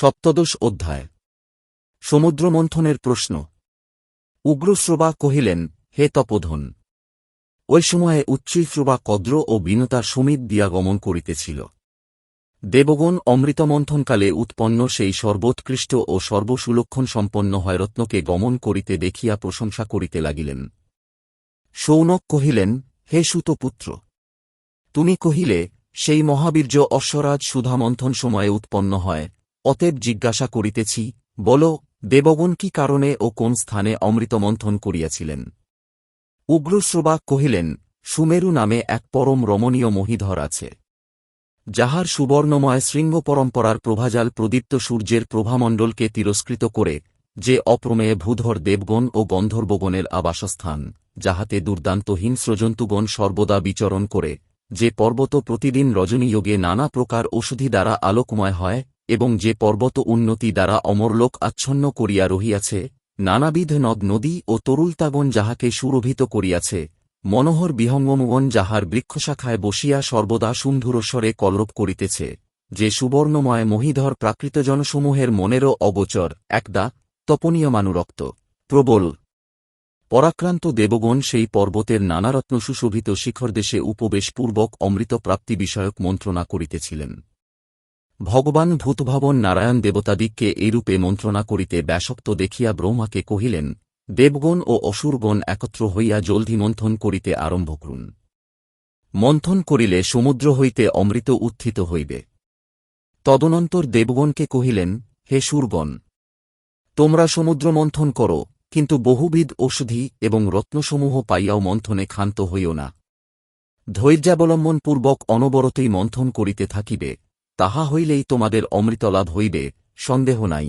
সপ্তদশ অধ্যায়। সমুদ্রমন্থনের প্রশ্ন। উগ্রশ্রবা কহিলেন, হে তপোধন! ওই সময়ে উচ্চৈশ্রবা কদ্র ও বিনতা সমিত দিয়া গমন করিতেছিল। দেবগণ অমৃতমন্থনকালে উৎপন্ন সেই সর্বোৎকৃষ্ট ও সর্বসুলক্ষণ সম্পন্ন হয় রত্নকে গমন করিতে দেখিয়া প্রশংসা করিতে লাগিলেন। সৌনক কহিলেন, হে সুতপুত্র! তুমি কহিলে, সেই মহাবীর্য অশ্বরাজ সুধামন্থন সময়ে উৎপন্ন হয় অতএব জিজ্ঞাসা করিতেছি, বল, দেবগণ কি কারণে ও কোন স্থানে অমৃতমন্থন করিয়াছিলেন? উগ্রশ্রবা কহিলেন, সুমেরু নামে এক পরম রমণীয় মহিধর আছে। যাহার সুবর্ণময় শৃঙ্গ পরম্পরার প্রভাজাল প্রদীপ্ত সূর্যের প্রভামণ্ডলকে তিরস্কৃত করে, যে অপ্রমেয় ভূধর দেবগণ ও গন্ধর্বগণের আবাসস্থান, যাহাতে দুর্দান্ত হিংস্রজন্তুগণ সর্বদা বিচরণ করে, যে পর্বত প্রতিদিন রজনীযোগে নানা প্রকার ওষুধি দ্বারা আলোকময় হয় এবং যে পর্বত উন্নতি দ্বারা অমরলোক আচ্ছন্ন করিয়া রহিয়াছে, নানাবিধ নদ নদী ও তরুলতাগণ যাহাকে সুরভিত করিয়াছে, মনোহর বিহঙ্গমগণ যাহার বৃক্ষশাখায় বসিয়া সর্বদা সুন্ধুরস্বরে কলরব করিতেছে, যে সুবর্ণময় মহিধর প্রাকৃত জনসমূহের মনেরও অগোচর একদা তপনীয়মানুরক্ত, প্রবল। পরাক্রান্ত দেবগণ সেই পর্বতের নানারত্ন সুশোভিত শিখরদেশে উপবেশপূর্বক অমৃতপ্রাপ্তি বিষয়ক মন্ত্রণা করিতেছিলেন। ভগবান ভূতভবন নারায়ণ দেবতাদিগকে এইরূপে মন্ত্রণা করিতে ব্যাসক্ত দেখিয়া ব্রহ্মাকে কহিলেন, দেবগণ ও অসুরগণ একত্র হইয়া জলধি মন্থন করিতে আরম্ভ করুন। মন্থন করিলে সমুদ্র হইতে অমৃত উত্থিত হইবে। তদনন্তর দেবগণকে কহিলেন, হে সুরগণ, তোমরা সমুদ্র মন্থন করো, কিন্তু বহুবিধ ওষুধি এবং রত্নসমূহ পাইয়াও মন্থনে ক্ষান্ত হইও না। ধৈর্যাবলম্বনপূর্বক অনবরতই মন্থন করিতে থাকিবে। তাহা হইলেই তোমাদের অমৃতলাভ হইবে সন্দেহ নাই।